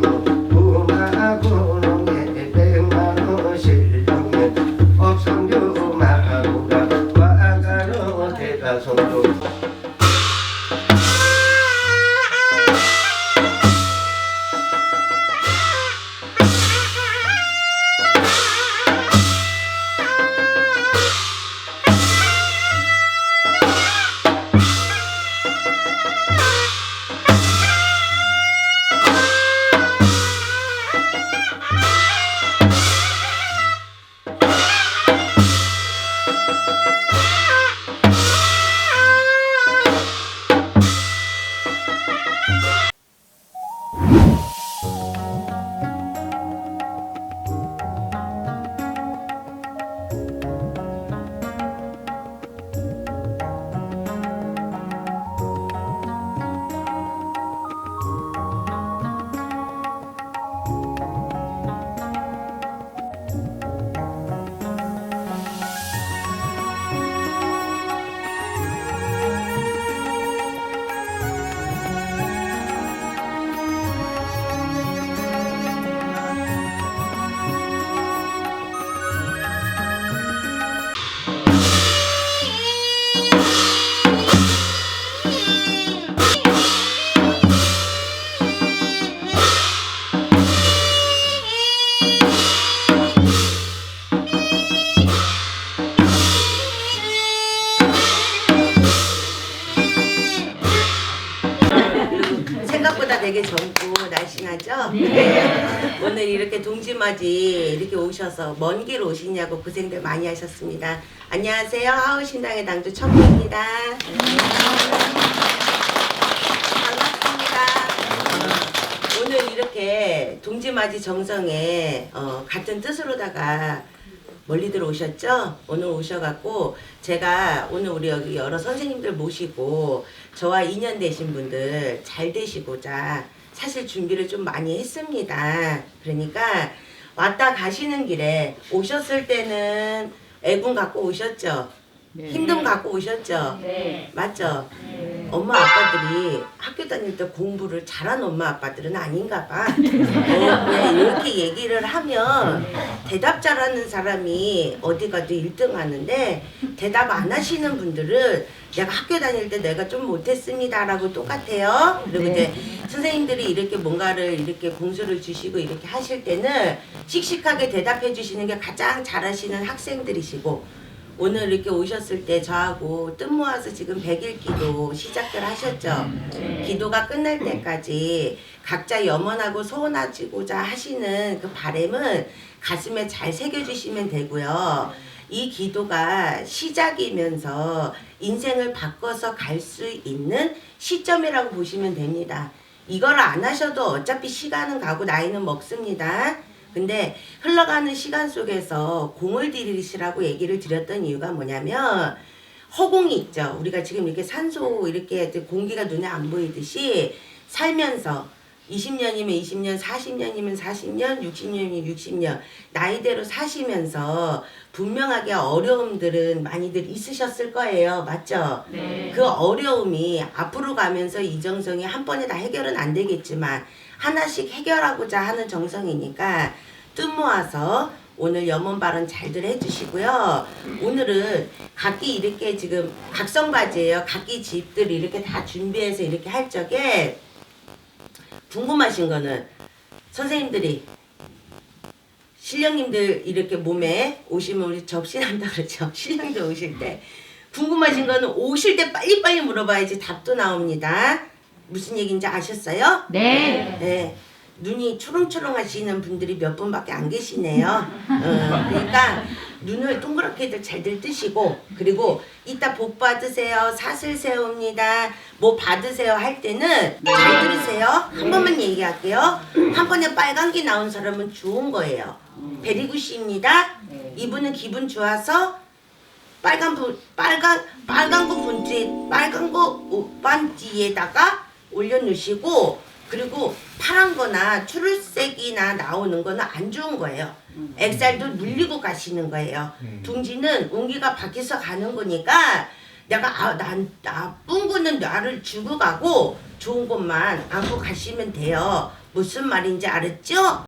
부마 생각보다 되게 젊고 날씬하죠? 네. 오늘 이렇게 동지맞이 이렇게 오셔서 먼 길 오시냐고 고생들 많이 하셨습니다. 안녕하세요. 하우신당의 당주 천미입니다. 반갑습니다. 오늘 이렇게 동지맞이 정성에 어, 같은 뜻으로다가 멀리들 오셨죠? 오늘 오셔갖고 제가 오늘 우리 여기 여러 선생님들 모시고 저와 인연 되신 분들 잘 되시고자 사실 준비를 좀 많이 했습니다. 그러니까 왔다 가시는 길에 오셨을 때는 애군 갖고 오셨죠? 힘든 갖고 오셨죠? 네. 맞죠? 엄마 아빠들이 학교 다닐 때 공부를 잘한 엄마 아빠들은 아닌가 봐. 어, 그냥 이렇게 얘기를 하면 대답 잘하는 사람이 어디 가도 1등 하는데 대답 안 하시는 분들은 내가 학교 다닐 때 내가 좀 못했습니다라고 똑같아요. 그리고 이제 선생님들이 이렇게 뭔가를 이렇게 공수를 주시고 이렇게 하실 때는 씩씩하게 대답해 주시는 게 가장 잘하시는 학생들이시고 오늘 이렇게 오셨을 때 저하고 뜻 모아서 지금 100일 기도 시작들 하셨죠. 기도가 끝날 때까지 각자 염원하고 소원하시고자 하시는 그 바램은 가슴에 잘 새겨주시면 되고요. 이 기도가 시작이면서 인생을 바꿔서 갈 수 있는 시점이라고 보시면 됩니다. 이걸 안 하셔도 어차피 시간은 가고 나이는 먹습니다. 근데 흘러가는 시간 속에서 공을 들이시라고 얘기를 드렸던 이유가 뭐냐면 허공이 있죠. 우리가 지금 이렇게 산소 이렇게 공기가 눈에 안 보이듯이 살면서 20년이면 20년, 40년이면 40년, 60년이면 60년 나이대로 사시면서 분명하게 어려움들은 많이들 있으셨을 거예요. 맞죠? 네. 그 어려움이 앞으로 가면서 이 정성이 한 번에 다 해결은 안 되겠지만 하나씩 해결하고자 하는 정성이니까 뜻 모아서 오늘 염원 발언 잘들 해주시고요. 오늘은 각기 이렇게 지금 각성 바지예요. 각기 집들 이렇게 다 준비해서 이렇게 할 적에 궁금하신 거는 선생님들이 신령님들 이렇게 몸에 오시면 우리 접신한다 그러죠. 신령들 오실 때 궁금하신 거는 오실 때 빨리빨리 물어봐야지 답도 나옵니다. 무슨 얘기인지 아셨어요? 네. 네. 눈이 초롱초롱 하시는 분들이 몇 분밖에 안 계시네요. 어, 그러니까 눈을 동그랗게들 잘들 뜨시고 그리고 이따 복 받으세요. 사슬 세웁니다. 뭐 받으세요 할 때는 잘 들으세요. 한 번만 얘기할게요. 한 번에 빨간 게 나온 사람은 좋은 거예요. 베리굿입니다. 이분은 기분 좋아서 빨간 부, 빨간 빨간 거 본지 빨간 거 어, 반지에다가 올려놓으시고 그리고 파란 거나 추르색이나 나오는 거는 안 좋은 거예요. 엑살도 물리고 가시는 거예요. 둥지는 온기가 밖에서 가는 거니까 내가 아, 난 나쁜 거는 나를 주고 가고 좋은 것만 안고 가시면 돼요. 무슨 말인지 알았죠?